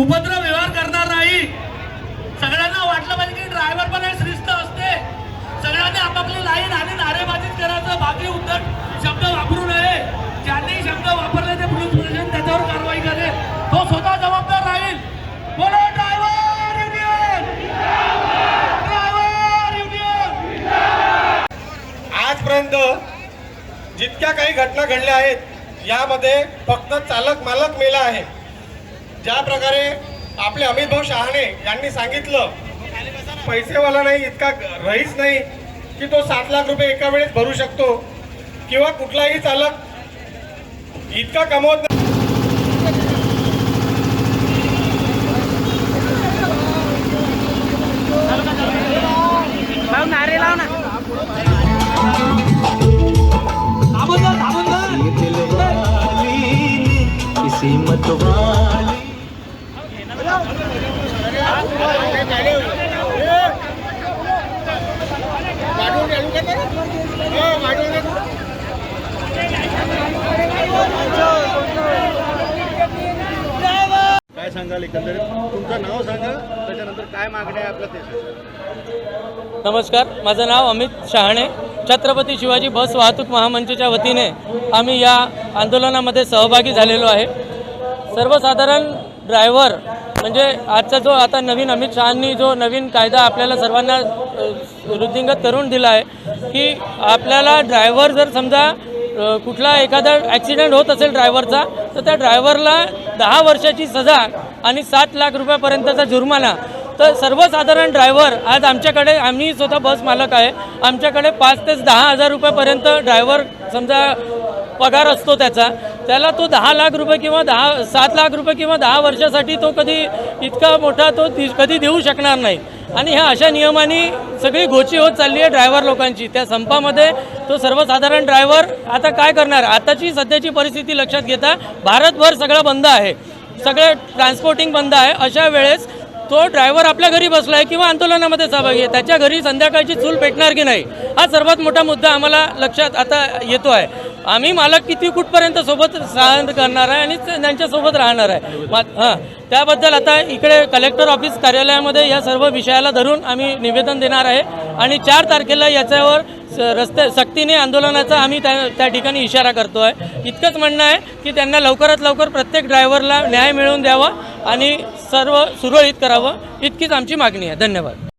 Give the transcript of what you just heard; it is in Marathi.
उपद्रव व्यवहार करणार नाही. सगळ्यांना वाटलं पाहिजे की ड्रायव्हर पण एक शिस्त असते. सगळ्यांनी आपापली लाईन आणि नारेबाजीच करायचं. बाकी उद्धट शब्द वापरू नये. ज्यांनी शब्द वापरले ते पोलीस प्रशासन त्याच्यावर कारवाई करेल. तो स्वतः जबाबदार राहील. बोला ड्रायव्हर आजपर्यंत जितक्या काही घटना घडल्या आहेत यामध्ये फक्त चालक मालक मेला आहे. ज्या प्रकारे आपले अमित भाऊ शहाणे यांनी सांगितलं पैसेवाला नाही इतका रईस नाही की तो सात लाख रुपये एका वेळेस भरू शकतो किंवा कुठलाही चालक इतका कमवत नाही. काय सांगाल एकंदरीत? तुमचं नाव सांगा त्याच्यानंतर काय मागणी आहे आपल्या ते नमस्कार माझं नाव अमित शहाणे. छत्रपती शिवाजी बस वाहतूक महामंचच्या वतीने आम्ही या आंदोलनामध्ये सहभागी झालेलो आहे. सर्वसाधारण ड्रायव्हर म्हणजे आजचा जो आता नवीन अमित शहांनी जो नवीन कायदा आपल्याला सर्वांना वृद्धिंगत करून दिला आहे की आपल्याला ड्रायव्हर जर समजा कुठला एखादा ॲक्सिडेंट होत असेल ड्रायव्हरचा तर त्या ड्रायव्हरला दहा वर्षाची सजा आणि सात लाख रुपयापर्यंतचा जुर्माना. तर सर्वसाधारण ड्रायव्हर आज आमच्याकडे आम्ही स्वतः बस मालक आहे आमच्याकडे पाच ते दहा हजार रुपयापर्यंत ड्रायव्हर समजा पगार असतो त्याचा. त्याला तो दहा लाख रुपये किंवा दहा सात लाख रुपये किंवा दहा वर्षासाठी तो कधी इतका मोठा तो दि- कधी देऊ शकणार नाही. आणि ह्या अशा नियमांनी सगळी गोची होत चालली आहे ड्रायव्हर लोकांची. त्या संपामध्ये तो सर्वसाधारण ड्रायव्हर आता काय करणार? आताची सध्याची परिस्थिती लक्षात घेता भारतभर सगळं बंद आहे. सगळे ट्रान्सपोर्टिंग बंद आहे. अशा वेळेस तो ड्रायव्हर आपल्या घरी बसला आहे किंवा आंदोलनामध्ये सहभागी आहे? त्याच्या घरी संध्याकाळची चूल पेटणार की नाही? हा सर्वात मोठा मुद्दा आम्हाला लक्षात आता येतो आहे. आम्ही मला किती कुठपर्यंत सोबत सहन करणार आहे आणि त्यांच्यासोबत राहणार आहे. मा- हां. त्याबद्दल आता इकडे कलेक्टर ऑफिस कार्यालयामध्ये या सर्व विषयाला धरून आम्ही निवेदन देणार आहे. आणि चार तारखेला याच्यावर स- रस्ते सक्तीने आंदोलनाचा आम्ही त्या त्या ठिकाणी इशारा करतो आहे इतकंच म्हणणं आहे की त्यांना लवकरात लवकर प्रत्येक ड्रायव्हरला न्याय मिळवून द्यावा आणि सर्व सुरळीत करावं. इतकीच आमची मागणी आहे. धन्यवाद.